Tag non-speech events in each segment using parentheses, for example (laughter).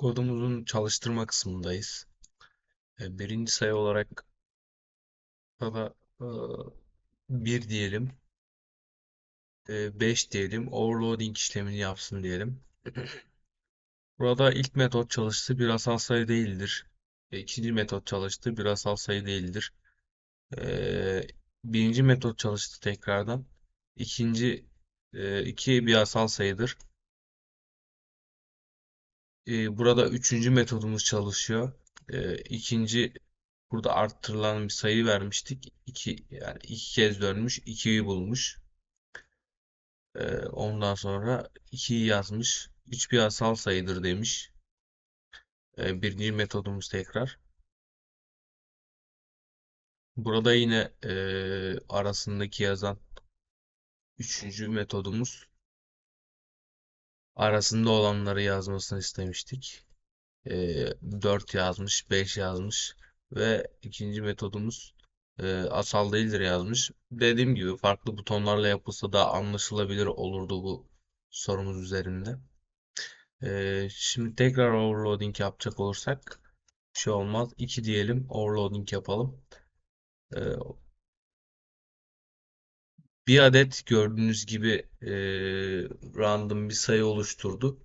Kodumuzun çalıştırma kısmındayız. E, Birinci sayı olarak burada 1 diyelim. 5 diyelim. Overloading işlemini yapsın diyelim. (clears throat) Burada ilk metot çalıştı. Bir asal sayı değildir. E, İkinci metot çalıştı. Bir asal sayı değildir. E, Birinci metot çalıştı tekrardan. İkinci e, iki bir asal sayıdır. E, Burada üçüncü metodumuz çalışıyor. E, İkinci burada arttırılan bir sayı vermiştik. 2 yani iki kez dönmüş, 2'yi bulmuş. E, Ondan sonra 2'yi yazmış. 3 bir asal sayıdır demiş. Birinci metodumuz tekrar. Burada yine arasındaki yazan üçüncü metodumuz arasında olanları yazmasını istemiştik. E, 4 yazmış, 5 yazmış ve ikinci metodumuz e, asal değildir yazmış. Dediğim gibi farklı butonlarla yapılsa daha anlaşılabilir olurdu bu sorumuz üzerinde. E, şimdi tekrar overloading yapacak olursak bir şey olmaz. 2 diyelim, overloading yapalım. E, bir adet gördüğünüz gibi e, random bir sayı oluşturdu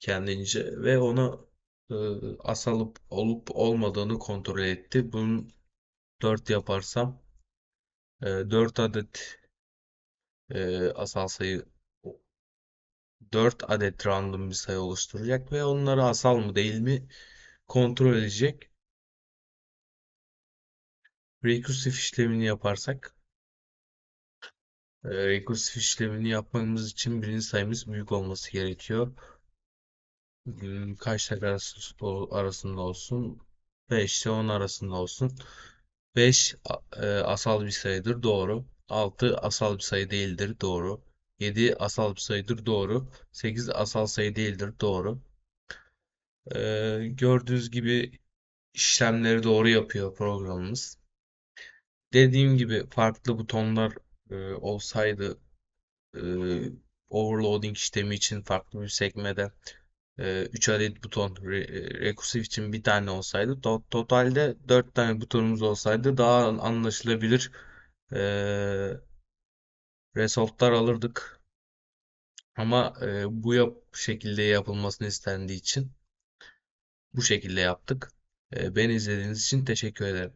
kendince ve onu e, asal olup olmadığını kontrol etti. Bunun 4 yaparsam e, 4 adet e, asal sayı 4 adet random bir sayı oluşturacak ve onları asal mı değil mi kontrol edecek. Recursive işlemini yaparsak e, recursive işlemini yapmamız için birinci sayımız büyük olması gerekiyor. Hmm, arası- o- arasında olsun? 5 ile 10 arasında olsun. 5 a- e, asal bir sayıdır. Doğru. 6 asal bir sayı değildir. Doğru. 7 asal bir sayıdır. Doğru. 8 asal sayı değildir. Doğru. Ee, gördüğünüz gibi işlemleri doğru yapıyor programımız. Dediğim gibi farklı butonlar e, olsaydı e, overloading işlemi için farklı bir sekmede 3 adet buton re- recursive için bir tane olsaydı to- totalde 4 tane butonumuz olsaydı daha anlaşılabilir e, resultlar alırdık. Ama e, bu yap şekilde yapılmasını istendiği için bu şekilde yaptık. E, beni izlediğiniz için teşekkür ederim.